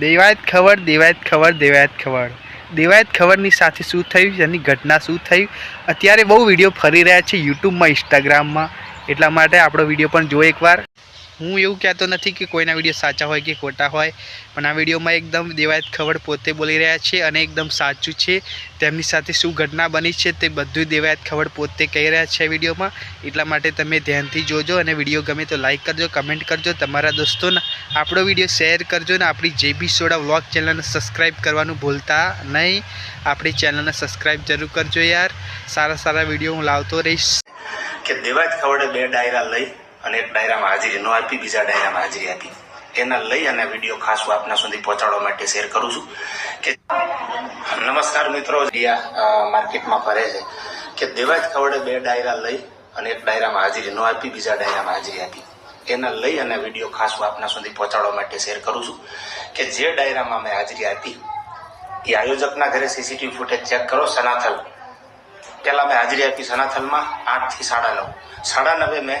દેવાયત ખબર દેવાયત ખબર દેવાયત ખબર. દેવાયત ખબરની સાથે શું થયું? એની ઘટના શું થયું અત્યારે બહુ વીડિયો ફરી રહ્યા છે યુટ્યુબમાં, ઇન્સ્ટાગ્રામમાં. એટલા માટે આપણો વીડિયો પણ જો એકવાર. હું એવું કહેતો નથી કે કોઈના વીડિયો સાચા હોય કે ખોટા હોય, પણ આ વિડીયોમાં એકદમ દેવાયત ખબર પોતે બોલી રહ્યા છે અને એકદમ સાચું છે. તેમની સાથે શું ઘટના બની છે તે બધું દેવાયત ખબર પોતે કહી રહ્યા છે વિડીયોમાં. એટલા માટે તમે ધ્યાનથી જોજો અને વીડિયો ગમે તો લાઈક કરજો, કમેન્ટ કરજો, તમારા દોસ્તોને આપણો વીડિયો શેર કરજો ને આપણી જે બી સોડા વ્લોગ ચેનલને સબસ્ક્રાઈબ કરવાનું ભૂલતા નહીં. આપણી ચેનલને સબસ્ક્રાઈબ જરૂર કરજો યાર. સારા સારા વીડિયો હું લાવતો રહીશ. કે દેવાયત ખવડે બે ડાયરા લઈ અને એક ડાયરામાં હાજરી, ન આપી, બીજા ડાયરામાં હાજરી આપી. એના લઈ અને વીડિયો ખાસ હું આપના સુધી પહોંચાડવા માટે શેર કરું છું કે નમસ્કાર મિત્રો માર્કેટમાં ફરે છે. કે દેવાજ ખવડે બે ડાયરા લઈ અને એક ડાયરામાં હાજરી, ન આપી, બીજા ડાયરામાં હાજરી આપી. એના લઈ અને વીડિયો ખાસ હું આપના સુધી પહોંચાડવા માટે શેર કરું છું કે જે ડાયરામાં મેં હાજરી આપી, એ આયોજકના ઘરે સીસીટીવી ફૂટેજ ચેક કરો, સનાથલ. પહેલાં મેં હાજરી આપી સનાથલમાં આઠથી સાડા નવ. સાડા નવે મેં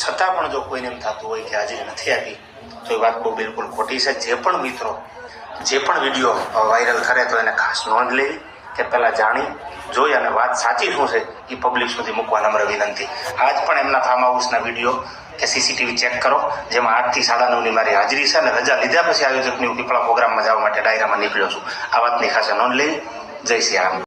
છતાં પણ જો કોઈને એમ થતું હોય કે હાજરી નથી આપી, તો એ વાત બહુ બિલકુલ ખોટી છે. જે પણ મિત્રો, જે પણ વીડિયો વાયરલ કરે, તો એને ખાસ નોંધ લેવી કે પહેલાં જાણી, જોઈ અને વાત સાચી શું છે, એ પબ્લિક સુધી મૂકવા નમ્ર વિનંતી. આજ પણ એમના ફાર્મ હાઉસના વીડિયો કે સીસીટીવી ચેક કરો, જેમાં આઠથી સાડા નવની મારી હાજરી છે અને રજા લીધા પછી આયોજકની હું પીપળા પ્રોગ્રામમાં જવા માટે ડાયરામાં નીકળ્યો છું. આ વાતની ખાસ નોંધ લેવી. જય શ્રી રામ.